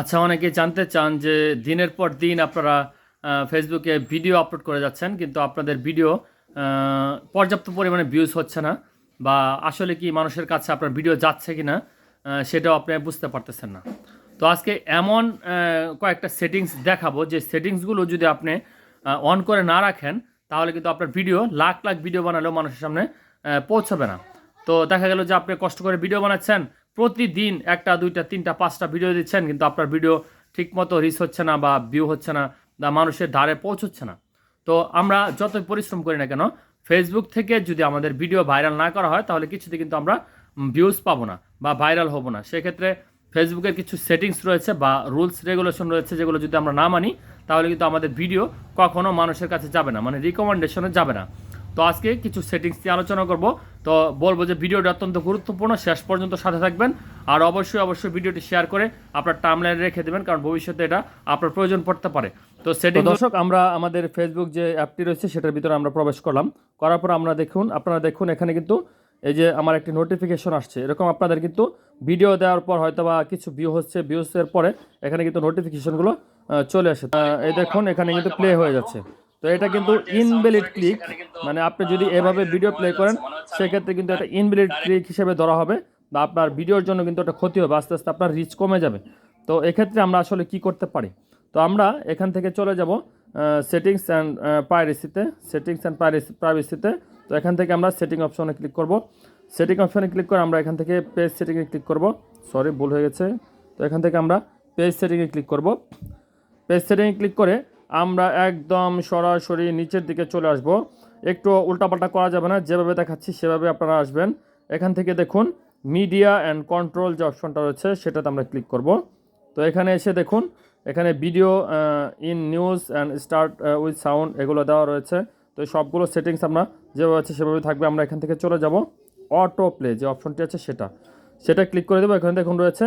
আচ্ছা অনেকে জানতে চান যে দিনের পর দিন আপনারা ফেসবুকে ভিডিও আপলোড করে যাচ্ছেন, কিন্তু আপনাদের ভিডিও পর্যাপ্ত পরিমাণে ভিউজ হচ্ছে না বা আসলে কি মানুষের কাছে আপনার ভিডিও যাচ্ছে কি না সেটাও আপনি বুঝতে পারতেছেন না। তো আজকে এমন কয়েকটা সেটিংস দেখাবো, যে সেটিংসগুলো যদি আপনি অন করে না রাখেন, তাহলে কিন্তু আপনার ভিডিও, লাখ লাখ ভিডিও বানালেও মানুষের সামনে পৌঁছাবে না। তো দেখা গেল যে আপনি কষ্ট করে ভিডিও বানাচ্ছেন প্রতিদিন একটা, দুইটা, তিনটা, পাঁচটা ভিডিও দিচ্ছেন, কিন্তু আপনার ভিডিও ঠিকমতো রিচ হচ্ছে না বা ভিউ হচ্ছে না, বা মানুষের ধারে পৌঁছচ্ছে না। তো আমরা যতই পরিশ্রম করি না কেন ফেসবুক থেকে যদি আমাদের ভিডিও ভাইরাল না করা হয়, তাহলে কিছুতে কিন্তু আমরা ভিউজ পাবো না বা ভাইরাল হব না। সেক্ষেত্রে ফেসবুকের কিছু সেটিংস রয়েছে বা রুলস রেগুলেশন রয়েছে যেগুলো যদি আমরা না মানি, তাহলে কিন্তু আমাদের ভিডিও কখনো মানুষের কাছে যাবে না মানে রিকমেন্ডেশনে যাবে না। তো আজকে কিছু সেটিংস নিয়ে আলোচনা করব। তো বলব যে ভিডিওটা অত্যন্ত গুরুত্বপূর্ণ। শেষ পর্যন্ত সাথে থাকবেন। আর অবশ্যই অবশ্যই ভিডিওটি শেয়ার করে আপনার টার্মলাইনে রেখে দেবেন কারণ ভবিষ্যতে এটা আপনার প্রয়োজন পড়তে পারে। তো সেটিং দর্শক আমরা আমাদের ফেসবুক যে অ্যাপটি রয়েছে সেটার ভিতরে আমরা প্রবেশ করলাম। করার পর আমরা দেখুন আপনারা দেখুন এখানে কিন্তু এই যে আমার একটি নোটিফিকেশন আসছে। এরকম আপনাদের কিন্তু ভিডিও দেওয়ার পর হয়তো বা কিছু ভিউ হচ্ছে। ভিউসের পরে এখানে কিন্তু নোটিফিকেশনগুলো চলে আসে। এই দেখুন এখানে কিন্তু প্লে হয়ে যাচ্ছে। তো এটা কিন্তু ইনভ্যালিড ক্লিক মানে আপনি যদি এভাবে ভিডিও প্লে করেন, সেক্ষেত্রে কিন্তু একটা ইনভ্যালিড ক্লিক হিসেবে ধরা হবে। বা আপনার ভিডিওর জন্য কিন্তু একটা ক্ষতি হবে, আস্তে আস্তে আপনার রিচ কমে যাবে। তো এক্ষেত্রে আমরা আসলে কি করতে পারি? তো আমরা এখান থেকে চলে যাব সেটিংস অ্যান্ড প্রাইভেসিতে সেটিংস অ্যান্ড প্রাইভেসি প্রাইভেসিতে তো এখান থেকে আমরা সেটিং অপশনে ক্লিক করব। সেটিং অপশনে ক্লিক করে আমরা এখান থেকে পেজ সেটিংয়ে ক্লিক করব। সরি ভুল হয়ে গেছে। তো এখান থেকে আমরা পেজ সেটিংয়ে ক্লিক করব। পেজ সেটিংয়ে ক্লিক করে আমরা একদম সরাসরি নিচের দিকে চলে আসব। একটু উল্টাপাল্টা করা যাবে না, যেভাবে দেখাচ্ছি সেভাবে আপনারা আসবেন। এখান থেকে দেখুন মিডিয়া অ্যান্ড কন্ট্রোল যে অপশনটা রয়েছে, সেটাতে আমরা ক্লিক করব। তো এখানে এসে দেখুন, এখানে video in news and start with sound এগুলো দেওয়া রয়েছে। তো সবগুলো সেটিংস আমরা যেভাবে আছে সেভাবে থাকবে, আমরা এখান থেকে চলে যাব। অটো প্লে যে অপশনটি আছে সেটা। সেটা ক্লিক করে দেবো। এখানে দেখুন রয়েছে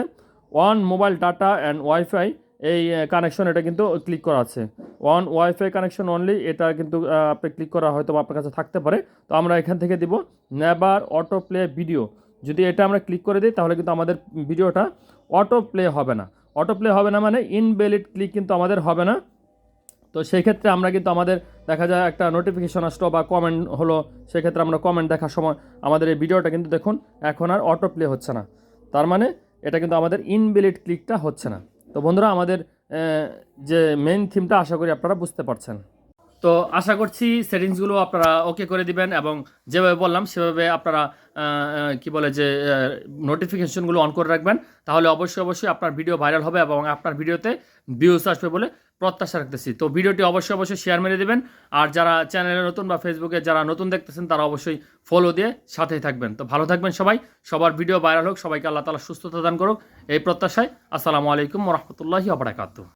one mobile data and wifi এই কানেকশন এটা কিন্তু ক্লিক করা আছে। ওয়ান ওয়াইফাই কানেকশন অনলি এটা কিন্তু আপনি ক্লিক করা হয়তো আপনার কাছে থাকতে পারে। তো আমরা এখান থেকে দিব নেবার অটো প্লে ভিডিও যদি এটা আমরা ক্লিক করে দিই, তাহলে কিন্তু আমাদের ভিডিওটা অটো প্লে হবে না। অটো প্লে হবে না মানে ইনভ্যালিড ক্লিক কিন্তু আমাদের হবে না। তো সেই ক্ষেত্রে আমরা কিন্তু আমাদের, দেখা যায় একটা নোটিফিকেশন আসলো বা কমেন্ট হলো সেক্ষেত্রে আমরা কমেন্ট দেখার সময় আমাদের এই ভিডিওটা কিন্তু দেখুন, এখন আর অটো প্লে হচ্ছে না। তার মানে এটা কিন্তু আমাদের ইনভ্যালিড ক্লিকটা হচ্ছে না। তো বন্ধুরা আমাদের যে মেন থিমটা আশা করি আপনারা বুঝতে পারছেন। তো আশা করছি সেটিংসগুলো আপনারা ওকে করে দিবেন এবং যেভাবে বললাম, সেভাবে আপনারা কি বলে যে নোটিফিকেশনগুলো অন করে রাখবেন। তাহলে অবশ্যই অবশ্যই আপনার ভিডিও ভাইরাল হবে এবং আপনার ভিডিওতে ভিউজ আসবে বলে প্রত্যাশা রাখতেছি। তো ভিডিওটি অবশ্যই অবশ্যই শেয়ার মেরে দেবেন। আর যারা চ্যানেলে নতুন বা ফেসবুকে যারা নতুন দেখতেছেন, তারা অবশ্যই ফলো দিয়ে সাথেই থাকবেন। তো ভালো থাকবেন সবাই। সবার ভিডিও ভাইরাল হোক। সবাইকে আল্লাহ তালা সুস্থতা দান করুক। এই প্রত্যাশায় আসসালামু আলাইকুম রহমতুল্লাহি আবরাকাতু